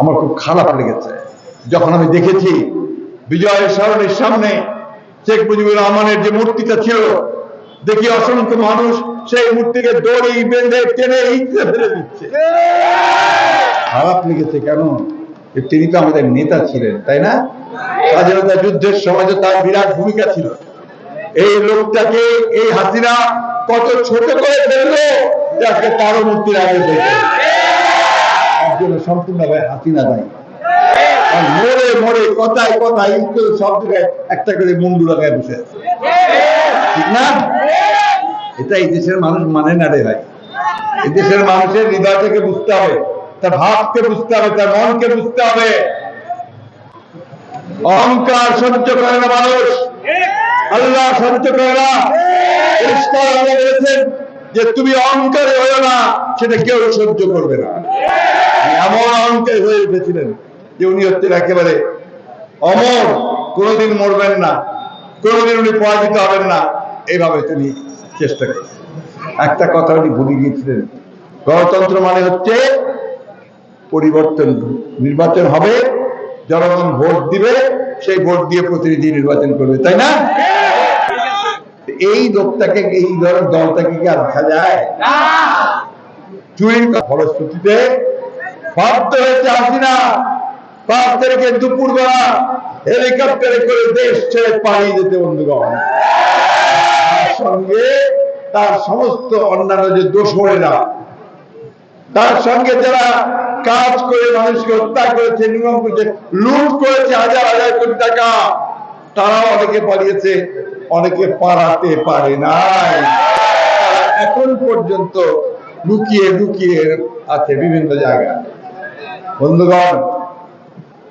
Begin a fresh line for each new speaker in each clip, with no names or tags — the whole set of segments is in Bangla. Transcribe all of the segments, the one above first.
আমার খুব খারাপ লেগেছে। যখন আমি দেখেছি বিজয় স্মরণের সামনে শেখ মুজিবুর রহমানের যে মূর্তিটা ছিল, দেখি অসংখ্য মানুষ সেই মূর্তিকে দড়ি বেঁধে টেনে ইঁচড়ে ফেলে দিচ্ছে। খারাপ লেগেছে কেন? তিনি তো আমাদের নেতা ছিলেন, তাই না? স্বাধীনতা যুদ্ধের সময় তো তার বিরাট ভূমিকা ছিল। এই লোকটাকে, এই হাসিনা কত ছোট করে ফেলল যে আজকে তারও মুক্তির আগে দেখে। একজন সম্পূর্ণভাবে মোড়ে মোড়ে কথায় কথায় সব জায়গায় একটা করে মুন্ডু লাগায় বসে আছে। ঠিক না? এটা এই দেশের মানুষ মানে না রে ভাই। এই দেশের মানুষের বুঝতে হবে, তার ভাবকে বুঝতে হবে, তার মনকে বুঝতে হবে। অহংকার সহ্য করে না মানুষ। আল্লাহ সহ্য করে না। বলেছেন যে তুমি অহংকারে হয়েও না, সেটা কেউ সহ্য করবে না। এমন অহংকার হয়ে উঠেছিলেন যে উনি হচ্ছেন একেবারে অমর। কোনোদিন মরবেন না কোনোদিন উনি পরাজিত হবেন না। এইভাবে তিনি চেষ্টা করেন একটা কথা উনি ভুলে গিয়েছিলেন। গণতন্ত্র মানে হচ্ছে পরিবর্তন নির্বাচন হবে জনগণ ভোট দিবে সেই ভোট দিয়ে প্রতিনিধি নির্বাচন করবে তাই না? এই লোকটাকে এই ধরনের দলটাকে কি আর দেখা যায়? চুরির ফলশ্রুতিতে বাধ্য হয়েছে হাসিনা। পাঁচ দুপুর বেলা হেলিকপ্টারে করে দেশ ছেড়ে পালিয়ে যেতে বন্ধুগণ। সঙ্গে তার সমস্ত অন্যান্য যে দোষরেরা তার সঙ্গে যারা কাজ করে, মানুষকে হত্যা করেছে নিয়ম করেছে, লুট করেছে হাজার হাজার কোটি টাকা, তারাও অনেকে পালিয়েছে, অনেকে পালাতে পারে নাই। এখন পর্যন্ত লুকিয়ে লুকিয়ে আছে বিভিন্ন জায়গায়। বন্ধুগণ,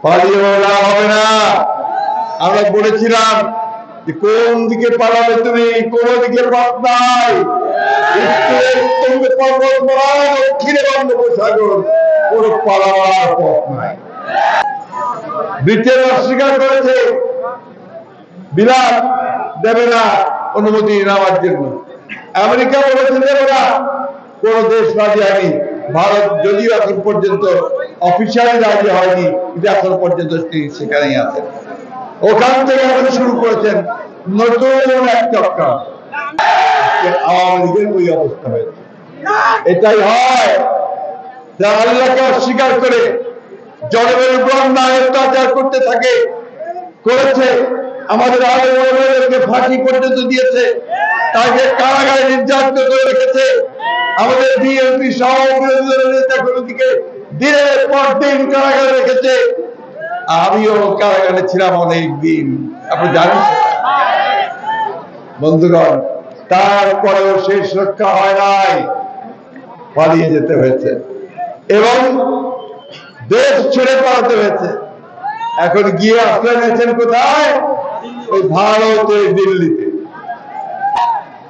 পালিয়ে লাভ হবে না। আমরা বলেছিলাম যে কোন দিকে পালাবে তুমি, কোন দিকে পথ নাই। উত্তরে অস্বীকার করেছে বিরাট দেবে না অনুমতি নেওয়ার জন্য। আমেরিকা বলেছে দেবে না কোন দেশ রাজি হয়নি। ভারত যদিও এখন পর্যন্ত অফিসিয়ালি রাজি হয়নি, কিন্তু এখন পর্যন্ত তিনি সেখানেই আছেন। ওখান থেকে এখন শুরু করেছেন নতুন এক চক্র। আওয়ামী লীগের ওই অবস্থা হয়েছে। এটাই হয় যারা আল্লাহকে অস্বীকার করে জনগণের উপর অন্যায় অত্যাচার করতে থাকে, করেছে, আমাদের আলোকে ফাঁসি পর্যন্ত দিয়েছে। তাকে কারাগারে নির্যাতিত করে রেখেছে। আমাদের বিএনপি সহ দিনের পর দিন কারাগারে রেখেছে। আমিও কারাগারে ছিলাম অনেক দিন আপনি জানেন? বন্ধুগণ, তারপরেও শেষ রক্ষা হয় নাই। পালিয়ে যেতে হয়েছে। এবং দেশ ছেড়ে পালাতে হয়েছে। এখন গিয়ে আশ্রয় নিয়েছেন কোথায়? ওই ভারতের দিল্লিতে।